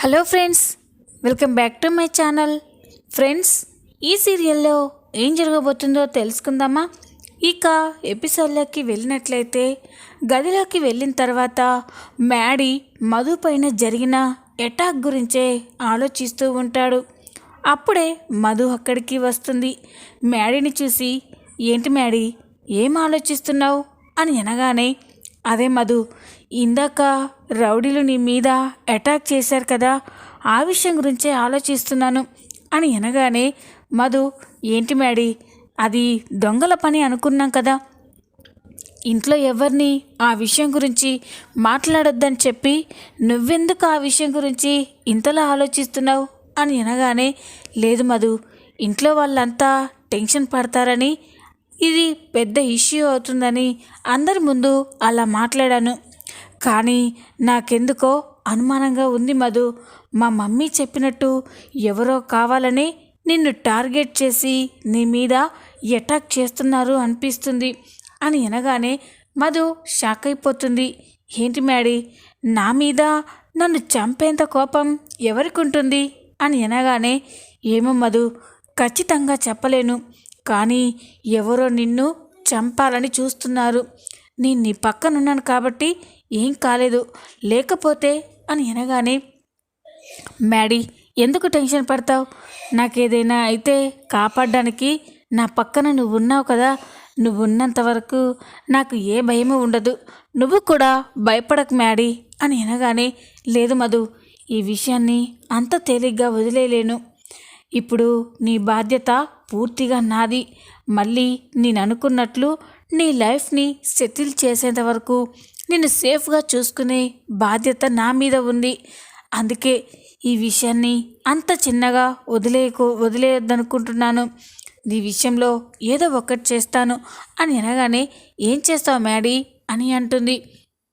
Hello friends welcome back to my channel. Friends ఈ సీరియల్లో ఏం జరగబోతుందో తెలుసుకుందామా? ఇక ఎపిసోడ్లోకి వెళ్ళినట్లయితే గదిలోకి వెళ్ళిన తర్వాత మ్యాడీ మధు పైన జరిగిన అటాక్ గురించే ఆలోచిస్తూ ఉంటాడు. అప్పుడే మధు అక్కడికి వస్తుంది. మ్యాడీని చూసి ఏంటి మ్యాడీ ఏం ఆలోచిస్తున్నావు? అని అనగానే అదే మధు ఇందాక రౌడీలు నీ మీద అటాక్ చేశారు కదా ఆ విషయం గురించే ఆలోచిస్తున్నాను అని అనగానే మధు ఏంటి మ్యాడీ అది దొంగల పని అనుకున్నాం కదా. ఇంట్లో ఎవరిని ఆ విషయం గురించి మాట్లాడొద్దని చెప్పి నువ్వెందుకు ఆ విషయం గురించి ఇంతలా ఆలోచిస్తున్నావు అని అనగానే లేదు మధు ఇంట్లో వాళ్ళంతా టెన్షన్ పడతారని ఇది పెద్ద ఇష్యూ అవుతుందని అందరి ముందు అలా మాట్లాడాను. కానీ నాకెందుకో అనుమానంగా ఉంది మధు. మా మమ్మీ చెప్పినట్టు ఎవరో కావాలని నిన్ను టార్గెట్ చేసి నీ మీద అటాక్ చేస్తున్నారు అనిపిస్తుంది అని అనగానే మధు షాక్ అయిపోతుంది. ఏంటి మ్యాడీ నా మీద నన్ను చంపేంత కోపం ఎవరికి ఉంటుంది అని అనగానే ఏమో మధు ఖచ్చితంగా చెప్పలేను. కానీ ఎవరో నిన్ను చంపాలని చూస్తున్నారు. నేను నీ పక్కనున్నాను కాబట్టి ఏం కాలేదు. లేకపోతే అని అనగానే మ్యాడీ ఎందుకు టెన్షన్ పడతావు? నాకేదైనా అయితే కాపాడడానికి నా పక్కన నువ్వు ఉన్నావు కదా. నువ్వు ఉన్నంత వరకు నాకు ఏ భయము ఉండదు. నువ్వు కూడా భయపడకు మ్యాడీ అని అనగానే లేదు మధు ఈ విషయాన్ని అంత తేలిగ్గా వదిలేయలేను ఇప్పుడు నీ బాధ్యత పూర్తిగా నాది. మళ్ళీ నేను అనుకున్నట్లు నీ లైఫ్ని సెటిల్ చేసేంత వరకు నిన్ను సేఫ్గా చూసుకునే బాధ్యత నా మీద ఉంది. అందుకే ఈ విషయాన్ని అంత చిన్నగా వదిలేయకు వదిలేయొద్దనుకుంటున్నాను. నీ విషయంలో ఏదో ఒకటి చేస్తాను అని అనగానే ఏం చేస్తావు మ్యాడీ అని అంటుంది.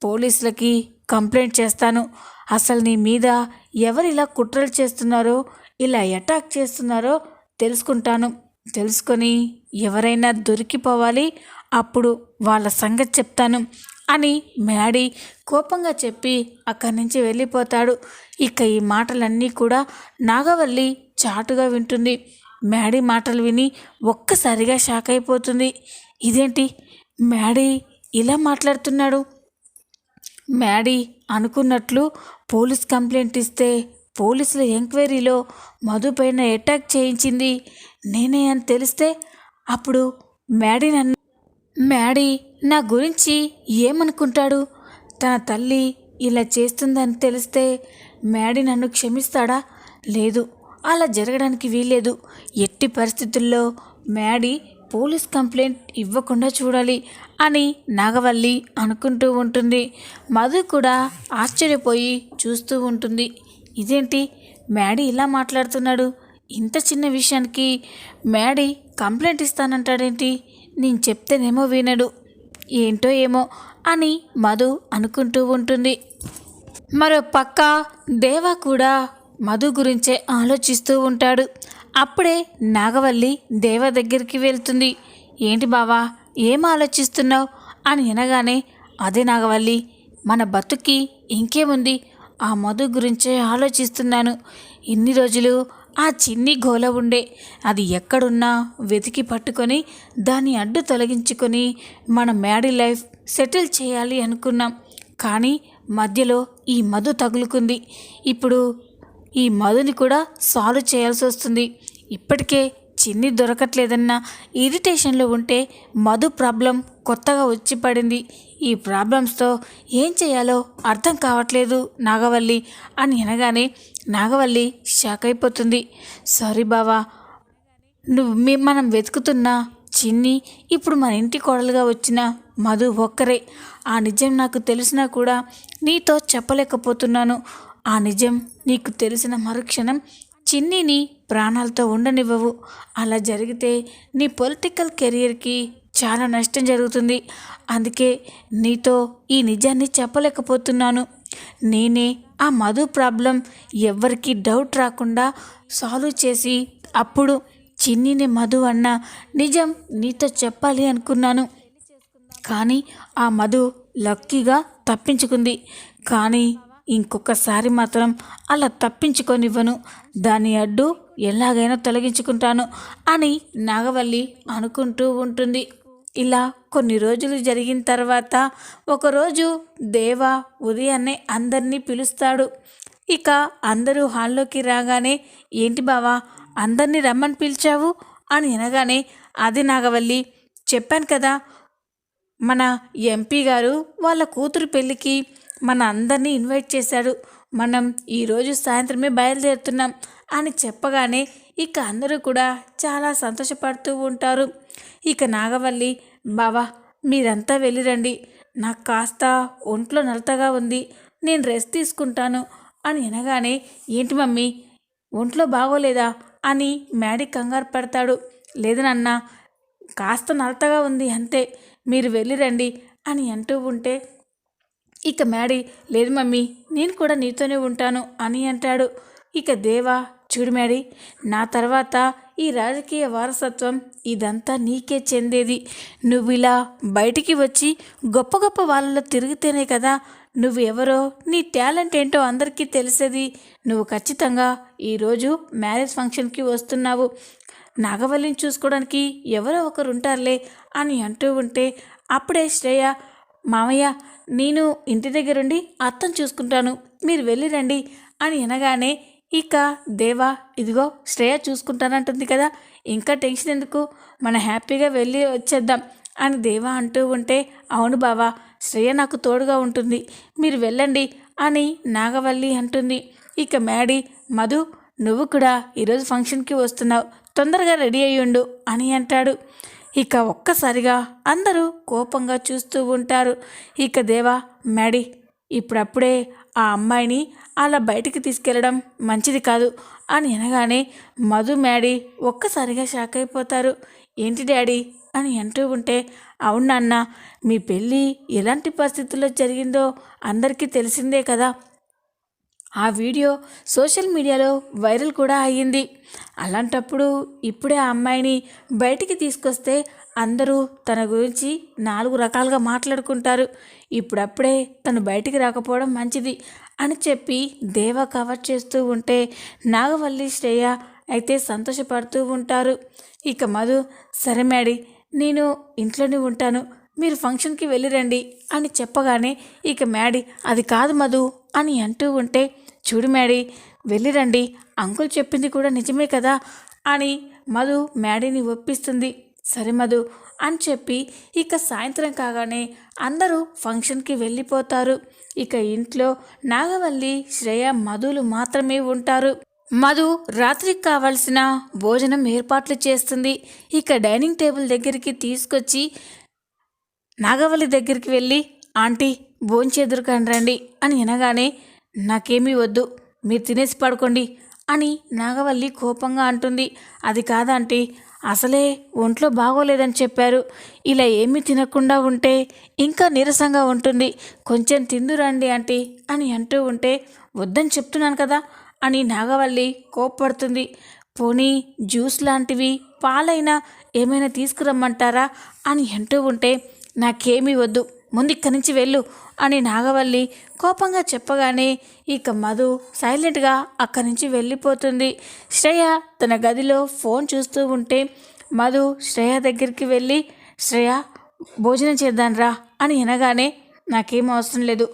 పోలీసులకి కంప్లైంట్ చేస్తాను. అసలు నీ మీద ఎవరు ఇలా కుట్రలు చేస్తున్నారో ఇలా అటాక్ చేస్తున్నారో తెలుసుకుంటాను. తెలుసుకొని ఎవరైనా దొరికిపోవాలి అప్పుడు వాళ్ళ సంగతి చెప్తాను అని మ్యాడీ కోపంగా చెప్పి అక్కడి నుంచి వెళ్ళిపోతాడు. ఇక ఈ మాటలన్నీ కూడా నాగవల్లి చాటుగా వింటుంది. మ్యాడీ మాటలు విని ఒక్కసారిగా షాక్ అయిపోతుంది. ఇదేంటి? మ్యాడీ ఇలా మాట్లాడుతున్నాడు? మ్యాడీ అనుకున్నట్లు పోలీస్ కంప్లైంట్ ఇస్తే పోలీసుల ఎంక్వైరీలో మధు పైన అటాక్ చేయించింది నేనే అని తెలిస్తే అప్పుడు మ్యాడీ నన్ను మ్యాడీ నా గురించి ఏమనుకుంటాడు? తన తల్లి ఇలా చేస్తుందని తెలిస్తే మ్యాడీ నన్ను క్షమిస్తాడా? లేదు అలా జరగడానికి వీల్లేదు. ఎట్టి పరిస్థితుల్లో మ్యాడీ పోలీస్ కంప్లైంట్ ఇవ్వకుండా చూడాలి అని నాగవల్లి అనుకుంటూ ఉంటుంది. మధు కూడా ఆశ్చర్యపోయి చూస్తూ ఉంటుంది. ఇదేంటి? మ్యాడీ ఇలా మాట్లాడుతున్నాడు? ఇంత చిన్న విషయానికి మ్యాడీ కంప్లైంట్ ఇస్తానంటాడేంటి? నేను చెప్తేనేమో వినడు. ఏంటో ఏమో అని మధు అనుకుంటూ ఉంటుంది. మరో పక్క దేవ కూడా మధు గురించే ఆలోచిస్తూ ఉంటాడు. అప్పుడే నాగవల్లి దేవ దగ్గరికి వెళ్తుంది. ఏంటి బావా ఏం ఆలోచిస్తున్నావు? అని అనగానే అదే నాగవల్లి మన బతుకి ఇంకేముంది? ఆ మధు గురించే ఆలోచిస్తున్నాను. ఇన్ని రోజులు ఆ చిన్ని గోల ఉండే. అది ఎక్కడున్నా వెతికి పట్టుకొని దాన్ని అడ్డు తొలగించుకొని మన మ్యాడీ లైఫ్ సెటిల్ చేయాలి అనుకున్నాం. కానీ మధ్యలో ఈ మధు తగులుకుంది. ఇప్పుడు ఈ మధుని కూడా సాల్వ్ చేయాల్సి వస్తుంది. ఇప్పటికే చిన్ని దొరకట్లేదన్న ఇరిటేషన్లో ఉంటే మధు ప్రాబ్లం కొత్తగా వచ్చి పడింది. ఈ ప్రాబ్లమ్స్తో ఏం చేయాలో అర్థం కావట్లేదు నాగవల్లి అని అనగానే నాగవల్లి షాక్ అయిపోతుంది. సారీ బావా నువ్వు మనం వెతుకుతున్న చిన్ని ఇప్పుడు మన ఇంటి కోడలుగా వచ్చిన మధు ఒక్కరే. ఆ నిజం నాకు తెలిసినా కూడా నీతో చెప్పలేకపోతున్నాను. ఆ నిజం నీకు తెలిసిన మరుక్షణం చిన్నిని ప్రాణాలతో ఉండనివ్వవు. అలా జరిగితే నీ పొలిటికల్ కెరియర్కి చాలా నష్టం జరుగుతుంది. అందుకే నీతో ఈ నిజాన్ని చెప్పలేకపోతున్నాను. నేనే ఆ మధు ప్రాబ్లం ఎవరికి డౌట్ రాకుండా సాల్వ్ చేసి అప్పుడు చిన్నిని మధు అన్న నిజం నీతో చెప్పాలి అనుకున్నాను. కానీ ఆ మధు లక్కీగా తప్పించుకుంది. కానీ ఇంకొకసారి మాత్రం అలా తప్పించుకొనివ్వను. దాని అడ్డు ఎలాగైనా తొలగించుకుంటాను అని నాగవల్లి అనుకుంటూ ఉంటుంది. ఇలా కొన్ని రోజులు జరిగిన తర్వాత ఒకరోజు దేవ ఉదయాన్నే అందరినీ పిలుస్తాడు. ఇక అందరూ హాల్లోకి రాగానే ఏంటి బావా అందరినీ రమ్మని పిలిచావు? అని అనగానే అది నాగవల్లి చెప్పాను కదా మన ఎంపీ గారు వాళ్ళ కూతురు పెళ్ళికి మన అందరినీ ఇన్వైట్ చేశాడు. మనం ఈరోజు సాయంత్రమే బయలుదేరుతున్నాం అని చెప్పగానే ఇక అందరూ కూడా చాలా సంతోషపడుతూ ఉంటారు. ఇక నాగవల్లి బావా మీరంతా వెళ్ళిరండి. నాకు కాస్త ఒంట్లో నలతగా ఉంది. నేను రెస్ట్ తీసుకుంటాను. అని అనగానే ఏంటి మమ్మీ ఒంట్లో బాగోలేదా? అని మ్యాడీ కంగారు పడతాడు. లేదు నాన్న కాస్త నలతగా ఉంది అంతే. మీరు వెళ్ళిరండి. అని అంటూ ఉంటే ఇక మ్యాడీ లేదు మమ్మీ నేను కూడా నీతోనే ఉంటాను అని అంటాడు. ఇక దేవా చూడు మ్యాడీ నా తర్వాత ఈ రాజకీయ వారసత్వం ఇదంతా నీకే చెందేది. నువ్వు ఇలా బయటికి వచ్చి గొప్ప గొప్ప వాళ్ళలో తిరిగితేనే కదా నువ్వు ఎవరో నీ టాలెంట్ ఏంటో అందరికీ తెలిసేది. నువ్వు ఖచ్చితంగా ఈరోజు మ్యారేజ్ ఫంక్షన్కి వస్తున్నావు. నాగవల్లిని చూసుకోవడానికి ఎవరో ఒకరు ఉంటారులే అని అంటూ ఉంటే అప్పుడే శ్రేయ మామయ్య నేను ఇంటి దగ్గరుండి అత్తం చూసుకుంటాను. మీరు వెళ్ళిరండి అని అనగానే ఇక దేవా ఇదిగో శ్రేయ చూసుకుంటానంటుంది కదా. ఇంకా టెన్షన్ ఎందుకు? మన హ్యాపీగా వెళ్ళి వచ్చేద్దాం అని దేవా అంటూ ఉంటే అవును బావా శ్రేయ నాకు తోడుగా ఉంటుంది. మీరు వెళ్ళండి అని నాగవల్లి అంటుంది. ఇక మ్యాడీ మధు నువ్వు కూడా ఈరోజు ఫంక్షన్కి వస్తున్నావు. తొందరగా రెడీ అయ్యుండు అని అంటాడు. ఇక ఒక్కసారిగా అందరూ కోపంగా చూస్తూ ఉంటారు. ఇక దేవా మ్యాడీ ఇప్పుడప్పుడే ఆ అమ్మాయిని అలా బయటికి తీసుకెళ్ళడం మంచిది కాదు అని అనగానే మధు మ్యాడీ ఒక్కసారిగా షాక్ అయిపోతారు. ఏంటి డాడీ? అని అంటూ ఉంటే అవును నాన్న మీ పెళ్ళి ఎలాంటి పరిస్థితుల్లో జరిగిందో అందరికీ తెలిసిందే కదా. ఆ వీడియో సోషల్ మీడియాలో వైరల్ కూడా అయ్యింది. అలాంటప్పుడు ఇప్పుడే ఆ అమ్మాయిని బయటికి తీసుకొస్తే అందరూ తన గురించి నాలుగు రకాలుగా మాట్లాడుకుంటారు. ఇప్పుడప్పుడే తను బయటికి రాకపోవడం మంచిది. అని చెప్పి దేవ కవర్ చేస్తూ ఉంటే నాగవల్లి శ్రేయ అయితే సంతోషపడుతూ ఉంటారు. ఇక మధు సరే మేడి నేను ఇంట్లోనే ఉంటాను. మీరు ఫంక్షన్కి వెళ్ళిరండి అని చెప్పగానే ఇక మ్యాడీ అది కాదు మధు అని అంటూ ఉంటే చూడు మ్యాడీ వెళ్ళిరండి అంకుల్ చెప్పింది కూడా నిజమే కదా అని మధు మ్యాడీని ఒప్పిస్తుంది. సరే మధు అని చెప్పి ఇక సాయంత్రం కాగానే అందరూ ఫంక్షన్కి వెళ్ళిపోతారు. ఇక ఇంట్లో నాగవల్లి శ్రేయ మధులు మాత్రమే ఉంటారు. మధు రాత్రికి కావలసిన భోజనం ఏర్పాట్లు చేస్తుంది. ఇక డైనింగ్ టేబుల్ దగ్గరికి తీసుకొచ్చి నాగవల్లి దగ్గరికి వెళ్ళి ఆంటీ భోంచేదురుకాని రండి అని వినగానే నాకేమీ వద్దు మీరు తినేసి పడుకోండి అని నాగవల్లి కోపంగా అంటుంది. అది కాదంటీ అసలే ఒంట్లో బాగోలేదని చెప్పారు. ఇలా ఏమీ తినకుండా ఉంటే ఇంకా నీరసంగా ఉంటుంది. కొంచెం తిందురండి ఆంటీ అని అంటూ ఉంటే వద్దని చెప్తున్నాను కదా అని నాగవల్లి కోప్పడుతుంది. పోనీ జ్యూస్ లాంటివి పాలైనా ఏమైనా తీసుకురమ్మంటారా అని అంటూ ఉంటే నాకేమీ వద్దు. ముందు ఇక్కడి నుంచి వెళ్ళు అని నాగవల్లి కోపంగా చెప్పగానే ఇక మధు సైలెంట్గా అక్కడి నుంచి వెళ్ళిపోతుంది. శ్రేయ తన గదిలో ఫోన్ చూస్తూ ఉంటే మధు శ్రేయ దగ్గరికి వెళ్ళి శ్రేయ భోజనం చేద్దాన్రా అని అనగానే నాకేం అవసరం లేదు.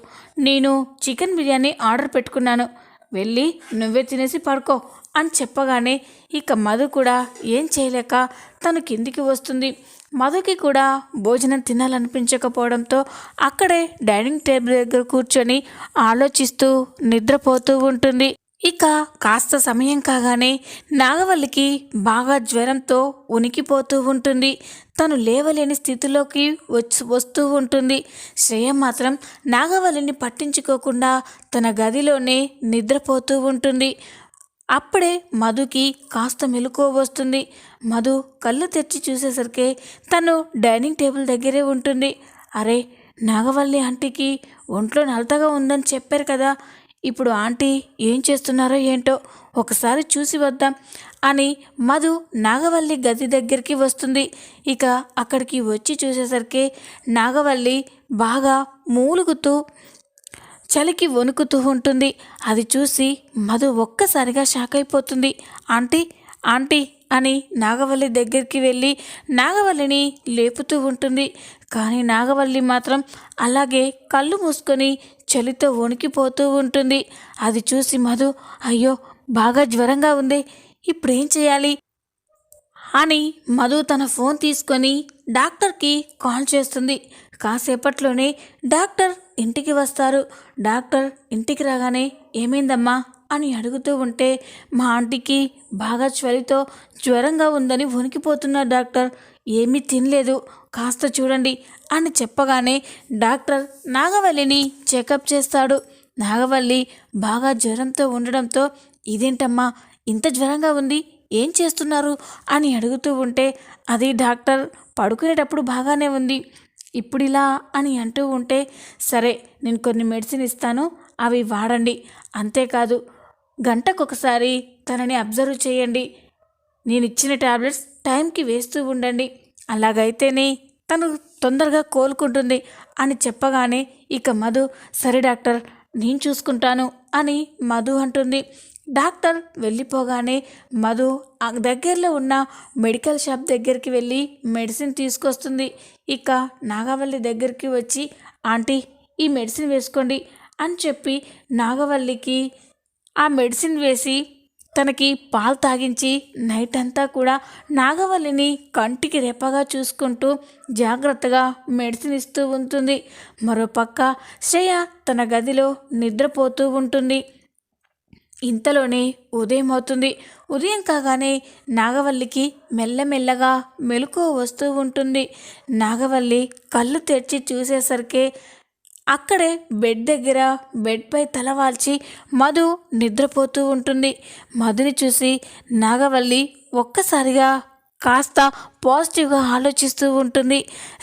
నేను చికెన్ బిర్యానీ ఆర్డర్ పెట్టుకున్నాను. వెళ్ళి నువ్వే తినేసి పడుకో అని చెప్పగానే ఇక మధు కూడా ఏం చేయలేక తను కిందికి వస్తుంది. మధుకి కూడా భోజనం తినాలనిపించకపోవడంతో అక్కడే డైనింగ్ టేబుల్ దగ్గర కూర్చొని ఆలోచిస్తూ నిద్రపోతూ ఉంటుంది. ఇక కాస్త సమయం కాగానే నాగవల్లికి బాగా జ్వరంతో ఉనికిపోతూ ఉంటుంది. తను లేవలేని స్థితిలోకి వచ్చి వస్తూ ఉంటుంది. శ్రేయ మాత్రం నాగవల్లిని పట్టించుకోకుండా తన గదిలోనే నిద్రపోతూ ఉంటుంది. అప్పుడే మధుకి కాస్త మెలకువ వస్తుంది. మధు కళ్ళు తెచ్చి చూసేసరికి తను డైనింగ్ టేబుల్ దగ్గరే ఉంటుంది. అరే నాగవల్లి ఆంటీకి ఒంట్లో నలతగా ఉందని చెప్పారు కదా. ఇప్పుడు ఆంటీ ఏం చేస్తున్నారో ఏంటో ఒకసారి చూసి వద్దాం అని మధు నాగవల్లి గది దగ్గరికి వస్తుంది. ఇక అక్కడికి వచ్చి చూసేసరికి నాగవల్లి బాగా మూలుగుతూ చలికి వణుకుతూ ఉంటుంది. అది చూసి మధు ఒక్కసారిగా షాక్ అయిపోతుంది. ఆంటీ ఆంటీ అని నాగవల్లి దగ్గరికి వెళ్ళి నాగవల్లిని లేపుతూ ఉంటుంది. కానీ నాగవల్లి మాత్రం అలాగే కళ్ళు మూసుకొని చలితో వణికిపోతూ ఉంటుంది. అది చూసి మధు అయ్యో బాగా జ్వరంగా ఉంది. ఇప్పుడేం చేయాలి? అని మధు తన ఫోన్ తీసుకొని డాక్టర్కి కాల్ చేస్తుంది. కాసేపట్లోనే డాక్టర్ ఇంటికి వస్తారు. డాక్టర్ ఇంటికి రాగానే ఏమైందమ్మా? అని అడుగుతూ ఉంటే మా ఆంటీకి బాగా చలితో జ్వరంగా ఉందని వణికిపోతున్నారు డాక్టర్. ఏమీ తినలేదు కాస్త చూడండి అని చెప్పగానే డాక్టర్ నాగవల్లిని చెకప్ చేస్తాడు. నాగవల్లి బాగా జ్వరంతో ఉండడంతో ఇదేంటమ్మా ఇంత జ్వరంగా ఉంది ఏం చేస్తున్నారు? అని అడుగుతూ ఉంటే అది డాక్టర్ పడుకునేటప్పుడు బాగానే ఉంది. ఇప్పుడు ఇలా అని అంటూ ఉంటే సరే నేను కొన్ని మెడిసిన్ ఇస్తాను అవి వాడండి. అంతేకాదు గంటకొకసారి తనని అబ్జర్వ్ చేయండి. నేను ఇచ్చిన టాబ్లెట్స్ టైంకి వేస్తూ ఉండండి. అలాగైతేనే తను తొందరగా కోలుకుంటుంది అని చెప్పగానే ఇక మధు సరే డాక్టర్ నేను చూసుకుంటాను అని మధు అంటుంది. డాక్టర్ వెళ్ళిపోగానే మధు దగ్గరలో ఉన్న మెడికల్ షాప్ దగ్గరికి వెళ్ళి మెడిసిన్ తీసుకొస్తుంది. ఇక నాగవల్లి దగ్గరికి వచ్చి ఆంటీ ఈ మెడిసిన్ వేసుకోండి అని చెప్పి నాగవల్లికి ఆ మెడిసిన్ వేసి తనకి పాలు తాగించి నైట్ అంతా కూడా నాగవల్లిని కంటికి రెప్పగా చూసుకుంటూ జాగ్రత్తగా మెడిసిన్ ఇస్తూ ఉంటుంది. మరోపక్క శ్రేయ తన గదిలో నిద్రపోతూ ఉంటుంది. ఇంతలోనే ఉదయం అవుతుంది ఉదయం కాగానే నాగవల్లికి మెల్లమెల్లగా మెలకువ వస్తూ ఉంటుంది. నాగవల్లి కళ్ళు తెరిచి చూసేసరికి అక్కడే బెడ్ దగ్గర బెడ్పై తలవాల్చి మధు నిద్రపోతూ ఉంటుంది. మధుని చూసి నాగవల్లి ఒక్కసారిగా కాస్త పాజిటివ్గా ఆలోచిస్తూ ఉంటుంది.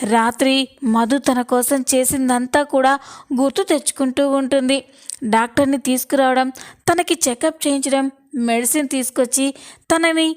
రాత్రి మధు తన కోసం చేసిందంతా కూడా గుర్తు తెచ్చుకుంటూ ఉంటుంది. డాక్టర్ని తీసుకురావడం తనకి చెకప్ చేయించడం మెడిసిన్ తీసుకొచ్చి తనని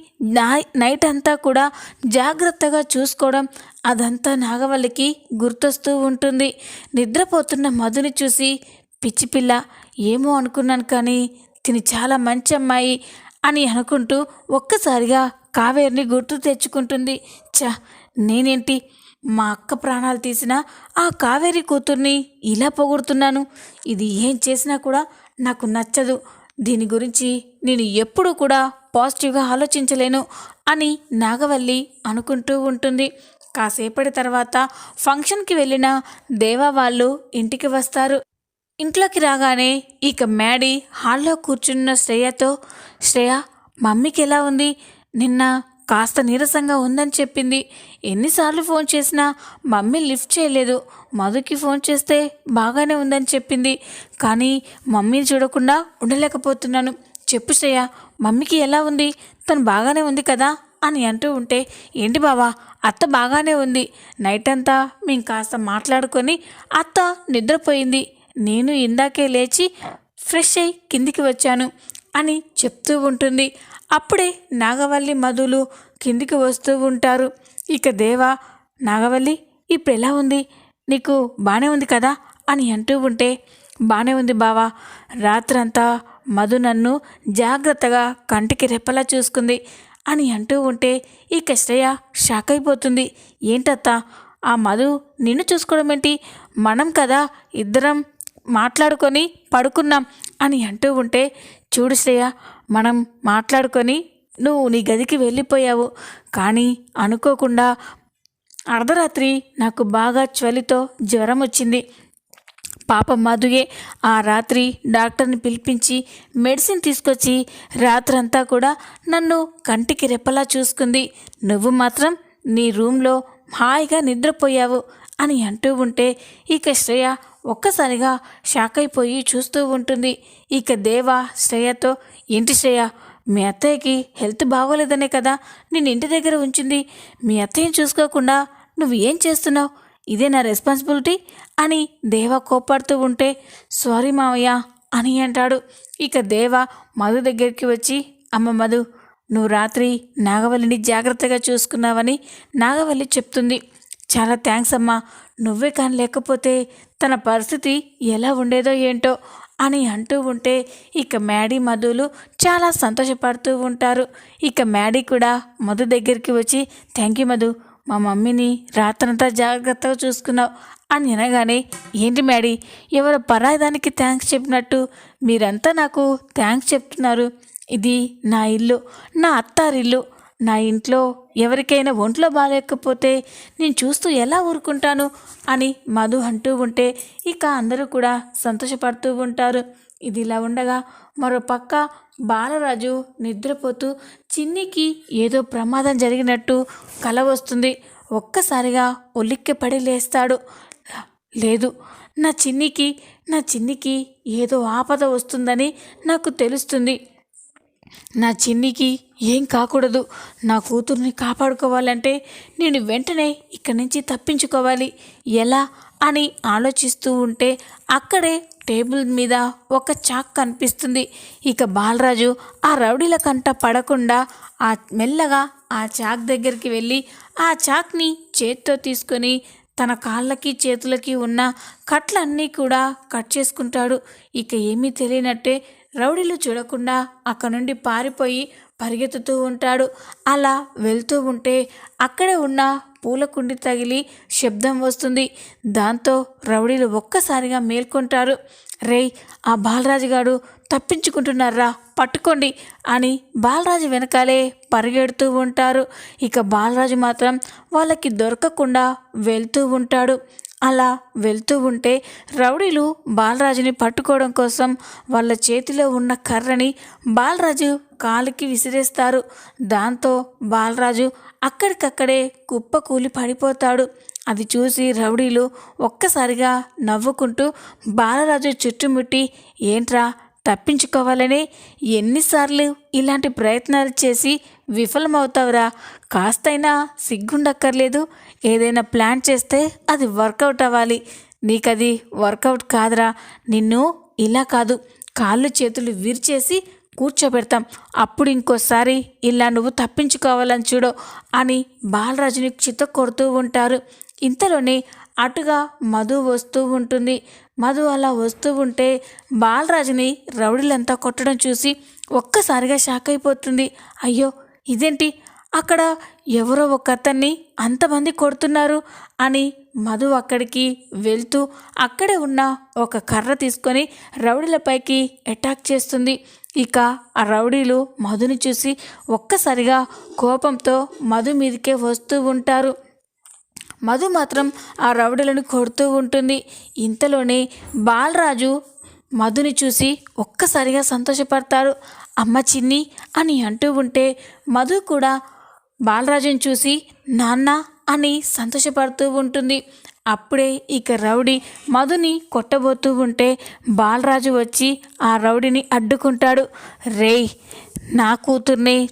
నైట్ అంతా కూడా జాగ్రత్తగా చూసుకోవడం అదంతా నాగవల్లికి గుర్తొస్తూ ఉంటుంది. నిద్రపోతున్న మధుని చూసి పిచ్చి పిల్ల ఏమో అనుకున్నాను కానీ తిని చాలా మంచి అమ్మాయి అని అనుకుంటూ ఒక్కసారిగా కావేరిని గుర్తు తెచ్చుకుంటుంది. చ నేనేంటి? మా అక్క ప్రాణాలు తీసిన ఆ కావేరి కూతుర్ని ఇలా పొగుడుతున్నాను. ఇది ఏం చేసినా కూడా నాకు నచ్చదు. దీని గురించి నేను ఎప్పుడూ కూడా పాజిటివ్గా ఆలోచించలేను అని నాగవల్లి అనుకుంటూ ఉంటుంది. కాసేపటి తర్వాత ఫంక్షన్కి వెళ్ళిన దేవా వాళ్ళు ఇంటికి వస్తారు. ఇంట్లోకి రాగానే ఇక మ్యాడీ హాల్లో కూర్చున్న శ్రేయతో శ్రేయ మమ్మీకి ఎలా ఉంది? నిన్న కాస్త నీరసంగా ఉందని చెప్పింది. ఎన్నిసార్లు ఫోన్ చేసినా మమ్మీ లిఫ్ట్ చేయలేదు. మధుకి ఫోన్ చేస్తే బాగానే ఉందని చెప్పింది. కానీ మమ్మీని చూడకుండా ఉండలేకపోతున్నాను. చెప్పు శ్రేయ మమ్మీకి ఎలా ఉంది? తను బాగానే ఉంది కదా? అని అంటూ ఉంటే ఏంటి బావా అత్త బాగానే ఉంది. నైట్ అంతా మేము కాస్త మాట్లాడుకొని అత్త నిద్రపోయింది. నేను ఇందాకే లేచి ఫ్రెష్ అయి కిందికి వచ్చాను అని చెప్తూ ఉంటుంది. అప్పుడే నాగవల్లి మధులు కిందికి వస్తూ ఉంటారు. ఇక దేవా నాగవల్లి ఇప్పుడు ఎలా ఉంది? నీకు బాగానే ఉంది కదా? అని అంటూ ఉంటే బాగానే ఉంది బావా. రాత్రంతా మధు నన్ను జాగ్రత్తగా కంటికి రెప్పలా చూసుకుంది. అని అంటూ ఉంటే ఇక శ్రేయ షాక్ అయిపోతుంది. ఏంటత్తా ఆ మధు నిన్ను చూసుకోవడం ఏంటి? మనం కదా ఇద్దరం మాట్లాడుకొని పడుకున్నాం అని అంటూ ఉంటే చూడు శ్రేయ మనం మాట్లాడుకొని నువ్వు నీ గదికి వెళ్ళిపోయావు. కానీ అనుకోకుండా అర్ధరాత్రి నాకు బాగా చలితో జ్వరం వచ్చింది. పాప మధుయే ఆ రాత్రి డాక్టర్ని పిలిపించి మెడిసిన్ తీసుకొచ్చి రాత్రంతా కూడా నన్ను కంటికి రెప్పలా చూసుకుంది. నువ్వు మాత్రం నీ రూమ్లో హాయిగా నిద్రపోయావు అని అంటూ ఉంటే ఇక శ్రేయ ఒక్కసారిగా షాక్ అయిపోయి చూస్తూ ఉంటుంది. ఇక దేవ శ్రేయతో ఏంటి శ్రేయ మీ అత్తయ్యకి హెల్త్ బాగోలేదనే కదా నేను ఇంటి దగ్గర ఉంచింది. మీ అత్తయ్యని చూసుకోకుండా నువ్వు ఏం చేస్తున్నావు? ఇదే నా రెస్పాన్సిబిలిటీ అని దేవ కోప్పడుతూ ఉంటే సారీ మావయ్య అని అంటాడు. ఇక దేవ మధు దగ్గరికి వచ్చి అమ్మ మధు నువ్వు రాత్రి నాగవల్లిని జాగ్రత్తగా చూసుకున్నావని నాగవల్లి చెప్తుంది. చాలా థ్యాంక్స్ అమ్మా. నువ్వే కానీ లేకపోతే తన పరిస్థితి ఎలా ఉండేదో ఏంటో అని అంటూ ఉంటే ఇక మ్యాడీ మధులు చాలా సంతోషపడుతూ ఉంటారు. ఇక మ్యాడీ కూడా మధు దగ్గరికి వచ్చి థ్యాంక్ యూ మధు. మా మమ్మీని రాత్రంతా జాగ్రత్తగా చూసుకున్నావు అని అనగానే ఏంటి మ్యాడీ ఎవరు పరాయిదానికి థ్యాంక్స్ చెప్పినట్టు మీరంతా నాకు థ్యాంక్స్ చెప్తున్నారు. ఇది నా ఇల్లు నా అత్తారిల్లు. నా ఇంట్లో ఎవరికైనా ఒంట్లో బాగాలేకపోతే నేను చూస్తూ ఎలా ఊరుకుంటాను? అని మధు అంటూ ఉంటే ఇక అందరూ కూడా సంతోషపడుతూ ఉంటారు. ఇది ఇలా ఉండగా మరోపక్క బాలరాజు నిద్రపోతూ చిన్నికి ఏదో ప్రమాదం జరిగినట్టు కల వస్తుంది. ఒక్కసారిగా ఒలిక్కిపడి లేస్తాడు. లేదు నా చిన్నికి నా చిన్నికి ఏదో ఆపద వస్తుందని నాకు తెలుస్తుంది. నా చిన్నికి ఏం కాకూడదు. నా కూతుర్ని కాపాడుకోవాలంటే నేను వెంటనే ఇక్కడి నుంచి తప్పించుకోవాలి. ఎలా అని ఆలోచిస్తూ ఉంటే అక్కడే టేబుల్ మీద ఒక చాక్ కనిపిస్తుంది. ఇక బాలరాజు ఆ రౌడీల కంట పడకుండా ఆ మెల్లగా ఆ చాక్ దగ్గరికి వెళ్ళి ఆ చాక్ని చేత్తో తీసుకొని తన కాళ్ళకి చేతులకి ఉన్న కట్లన్నీ కూడా కట్ చేసుకుంటాడు. ఇక ఏమీ తెలియనట్టే రౌడీలు చూడకుండా అక్కడ నుండి పారిపోయి పరిగెత్తుతూ ఉంటాడు. అలా వెళ్తూ ఉంటే అక్కడే ఉన్న పూల కుండి తగిలి శబ్దం వస్తుంది. దాంతో రౌడీలు ఒక్కసారిగా మేల్కొంటారు. రేయ్ ఆ బాలరాజు గారు తప్పించుకుంటున్నారా? పట్టుకోండి అని బాలరాజు వెనకాలే పరిగెడుతూ ఉంటారు. ఇక బాలరాజు మాత్రం వాళ్ళకి దొరకకుండా వెళ్తూ ఉంటాడు. అలా వెళ్తూ ఉంటే రౌడీలు బాలరాజుని పట్టుకోవడం కోసం వాళ్ళ చేతిలో ఉన్న కర్రని బాలరాజు కాలికి విసిరేస్తారు. దాంతో బాలరాజు అక్కడికక్కడే కుప్ప కూలి పడిపోతాడు. అది చూసి రౌడీలు ఒక్కసారిగా నవ్వుకుంటూ బాలరాజు చుట్టుముట్టి ఏంట్రా తప్పించుకోవాలని ఎన్నిసార్లు ఇలాంటి ప్రయత్నాలు చేసి విఫలమవుతావురా. కాస్తైనా సిగ్గుండక్కర్లేదు. ఏదైనా ప్లాన్ చేస్తే అది వర్కౌట్ అవ్వాలి. నీకది వర్కౌట్ కాదురా. నిన్ను ఇలా కాదు. కాళ్ళు చేతులు విరిచేసి కూర్చోబెడతాం. అప్పుడు ఇంకోసారి ఇలా నువ్వు తప్పించుకోవాలని చూడు అని బాలరాజుని చిత్త కొడుతూ ఉంటారు. ఇంతలోనే అటుగా మధు వస్తూ ఉంటుంది. మధు అలా వస్తూ ఉంటే బాలరాజుని రౌడీలంతా కొట్టడం చూసి ఒక్కసారిగా షాక్ అయిపోతుంది. అయ్యో ఇదేంటి? అక్కడ ఎవరో ఒక అతన్ని అంతమంది కొడుతున్నారు అని మధు అక్కడికి వెళ్తూ అక్కడే ఉన్న ఒక కర్ర తీసుకొని రౌడీలపైకి అటాక్ చేస్తుంది. ఇక ఆ రౌడీలు మధుని చూసి ఒక్కసారిగా కోపంతో మధు మీదకే వస్తూ ఉంటారు. మధు మాత్రం ఆ రౌడీలను కొడుతూ ఉంటుంది. ఇంతలోనే బాలరాజు మధుని చూసి ఒక్కసారిగా సంతోషపడతారు. అమ్మ చిన్ని అని అంటూ ఉంటే మధు కూడా బాలరాజుని చూసి నాన్న అని సంతోషపడుతూ ఉంటుంది. అప్పుడే ఇక రౌడీ మధుని కొట్టబోతూ ఉంటే బాలరాజు వచ్చి ఆ రౌడీని అడ్డుకుంటాడు. రేయ్ నా కూతుర్ని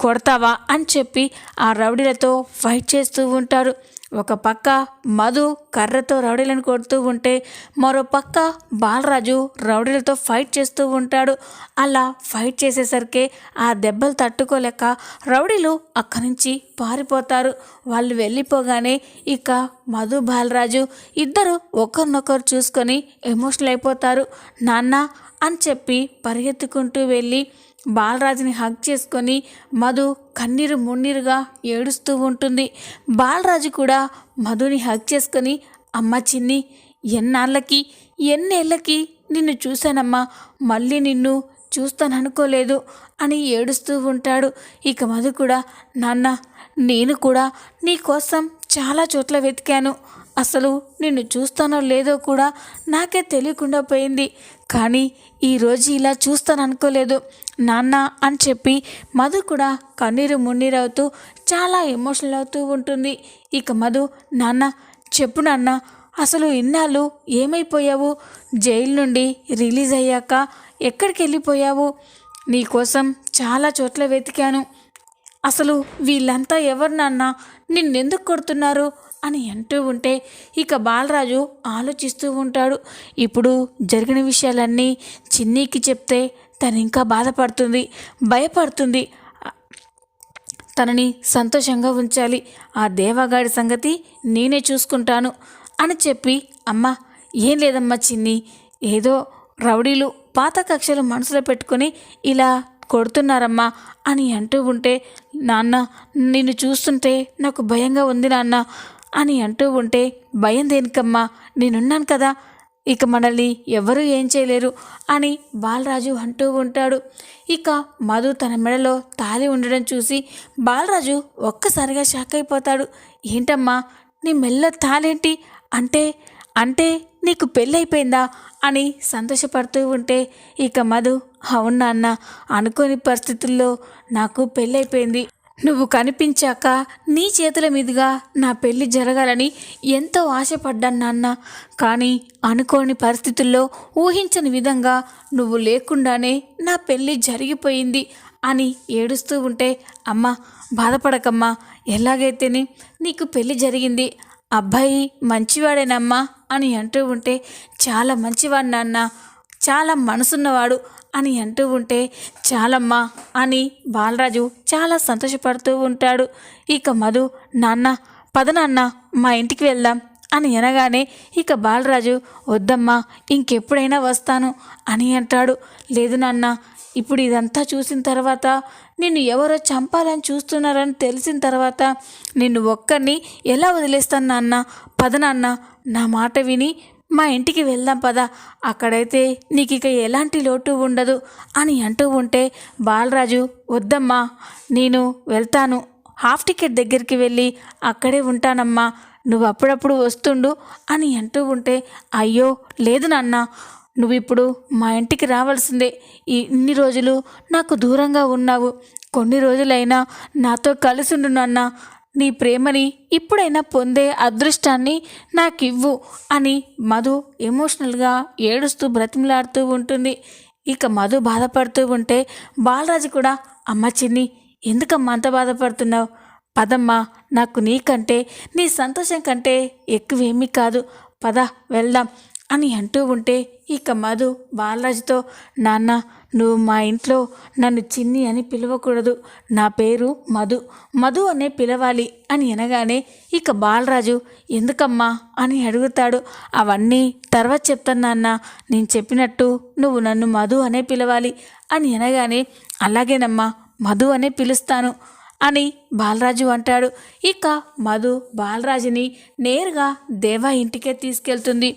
కొడతావా? అని చెప్పి ఆ రౌడీలతో ఫైట్ చేస్తూ ఉంటారు. ఒక పక్క మధు కర్రతో రౌడీలను కొడుతూ ఉంటే మరో పక్క బాలరాజు రౌడీలతో ఫైట్ చేస్తూ ఉంటాడు. అలా ఫైట్ చేసేసరికి ఆ దెబ్బలు తట్టుకోలేక రౌడీలు అక్కడి నుంచి పారిపోతారు. వాళ్ళు వెళ్ళిపోగానే ఇక మధు బాలరాజు ఇద్దరు ఒకరినొకరు చూసుకొని ఎమోషనల్ అయిపోతారు. నాన్న అని చెప్పి పరిగెత్తుకుంటూ వెళ్ళి బాలరాజుని హగ్ చేసుకొని మధు కన్నీరు మున్నీరుగా ఏడుస్తూ ఉంటుంది. బాలరాజు కూడా మధుని హగ్ చేసుకొని అమ్మ చిన్ని ఎన్నాళ్ళకి ఎన్నేళ్ళకి నిన్ను చూశానమ్మా మళ్ళీ నిన్ను చూస్తాననుకోలేదు అని ఏడుస్తూ ఉంటాడు. ఇక మధు కూడా నాన్న నేను కూడా నీ కోసం చాలా చోట్ల వెతికాను. అసలు నిన్ను చూస్తానో లేదో కూడా నాకే తెలియకుండా పోయింది. కానీ ఈరోజు ఇలా చూస్తాను అనుకోలేదు. నాన్న అని చెప్పి మధు కూడా కన్నీరు మున్నీరవుతూ చాలా ఎమోషనల్ అవుతూ ఉంటుంది. ఇక మధు నాన్న చెప్పు నాన్న అసలు ఇన్నాళ్ళు ఏమైపోయావు? జైలు నుండి రిలీజ్ అయ్యాక ఎక్కడికి వెళ్ళిపోయావు? నీకోసం చాలా చోట్ల వెతికాను. అసలు వీళ్ళంతా ఎవరు నాన్న? నిన్నెందుకు కొడుతున్నారు? అని అంటూ ఉంటే ఇక బాలరాజు ఆలోచిస్తూ ఉంటాడు. ఇప్పుడు జరిగిన విషయాలన్నీ చిన్నీకి చెప్తే తను ఇంకా బాధపడుతుంది భయపడుతుంది. తనని సంతోషంగా ఉంచాలి. ఆ దేవగాడి సంగతి నేనే చూసుకుంటాను అని చెప్పి అమ్మ ఏం లేదమ్మా చిన్ని ఏదో రౌడీలు పాత కక్షలు మనసులో పెట్టుకొని ఇలా కొడుతున్నారమ్మా అని అంటూ ఉంటే నాన్న నిన్ను చూస్తుంటే నాకు భయంగా ఉంది నాన్న. అని అంటూ ఉంటే భయం దేనికమ్మా? నేనున్నాను కదా. ఇక మనల్ని ఎవరూ ఏం చేయలేరు అని బాలరాజు అంటూ ఉంటాడు. ఇక మధు తన మెడలో తాలి ఉండడం చూసి బాలరాజు ఒక్కసారిగా షాక్ అయిపోతాడు. ఏంటమ్మా? నీ మెల్ల తాలేంటి అంటే అంటే నీకు పెళ్ళైపోయిందా? అని సంతోషపడుతూ ఉంటే ఇక మధు అవునా అన్న అనుకోని పరిస్థితుల్లో నాకు పెళ్ళైపోయింది. నువ్వు కనిపించాక నీ చేతుల మీదుగా నా పెళ్ళి జరగాలని ఎంతో ఆశపడ్డాను నాన్న. కానీ అనుకోని పరిస్థితుల్లో ఊహించని విధంగా నువ్వు లేకుండానే నా పెళ్ళి జరిగిపోయింది అని ఏడుస్తూ ఉంటే అమ్మ బాధపడకమ్మా. ఎలాగైతేనే నీకు పెళ్ళి జరిగింది. అబ్బాయి మంచివాడేనమ్మా అని అంటూ ఉంటే చాలా మంచివాడు నాన్న. చాలా మనసున్నవాడు. అని అంటూ ఉంటే చాలమ్మా అని బాలరాజు చాలా సంతోషపడుతూ ఉంటాడు. ఇక మధు నాన్న పద నాన్న మా ఇంటికి వెళ్దాం అని అనగానే ఇక బాలరాజు వద్దమ్మా ఇంకెప్పుడైనా వస్తాను అని అంటాడు. లేదు నాన్న ఇప్పుడు ఇదంతా చూసిన తర్వాత నిన్ను ఎవరో చంపాలని చూస్తున్నారని తెలిసిన తర్వాత నిన్ను ఒక్కరిని ఎలా వదిలేస్తాను నాన్న? పద నాన్న నా మాట విని మా ఇంటికి వెళ్దాం పద. అక్కడైతే నీకు ఇక ఎలాంటి లోటు ఉండదు అని అంటూ ఉంటే బాలరాజు వద్దమ్మా నేను వెళ్తాను. హాఫ్ టికెట్ దగ్గరికి వెళ్ళి అక్కడే ఉంటానమ్మా. నువ్వు అప్పుడప్పుడు వస్తుండు అని అంటూ ఉంటే అయ్యో లేదు నాన్న. నువ్వు ఇప్పుడు మా ఇంటికి రావాల్సిందే. ఈ ఇన్ని రోజులు నాకు దూరంగా ఉన్నావు. కొన్ని రోజులైనా నాతో కలిసి ఉండు నాన్న. నీ ప్రేమని ఇప్పుడైనా పొందే అదృష్టాన్ని నాకివ్వు అని మధు ఎమోషనల్గా ఏడుస్తూ బ్రతిమలాడుతూ ఉంటుంది. ఇక మధు బాధపడుతూ ఉంటే బాలరాజు కూడా అమ్మ చిన్ని ఎందుకమ్మా అంత బాధపడుతున్నావు? పదమ్మా నాకు నీకంటే నీ సంతోషం కంటే ఎక్కువేమీ కాదు. పద వెళ్దాం అని అంటూ ఉంటే ఇక మధు బాలరాజుతో నాన్న నువ్వు మా ఇంట్లో నన్ను చిన్ని అని పిలవకూడదు. నా పేరు మధు. మధు అనే పిలవాలి అని అనగానే ఇక బాలరాజు ఎందుకమ్మా? అని అడుగుతాడు. అవన్నీ తర్వాత చెప్తాను నాన్న. నేను చెప్పినట్టు నువ్వు నన్ను మధు అనే పిలవాలి అని అనగానే అలాగేనమ్మా మధు అనే పిలుస్తాను అని బాలరాజు అంటాడు. ఇక మధు బాలరాజుని నేరుగా దేవా ఇంటికే తీసుకెళ్తుంది.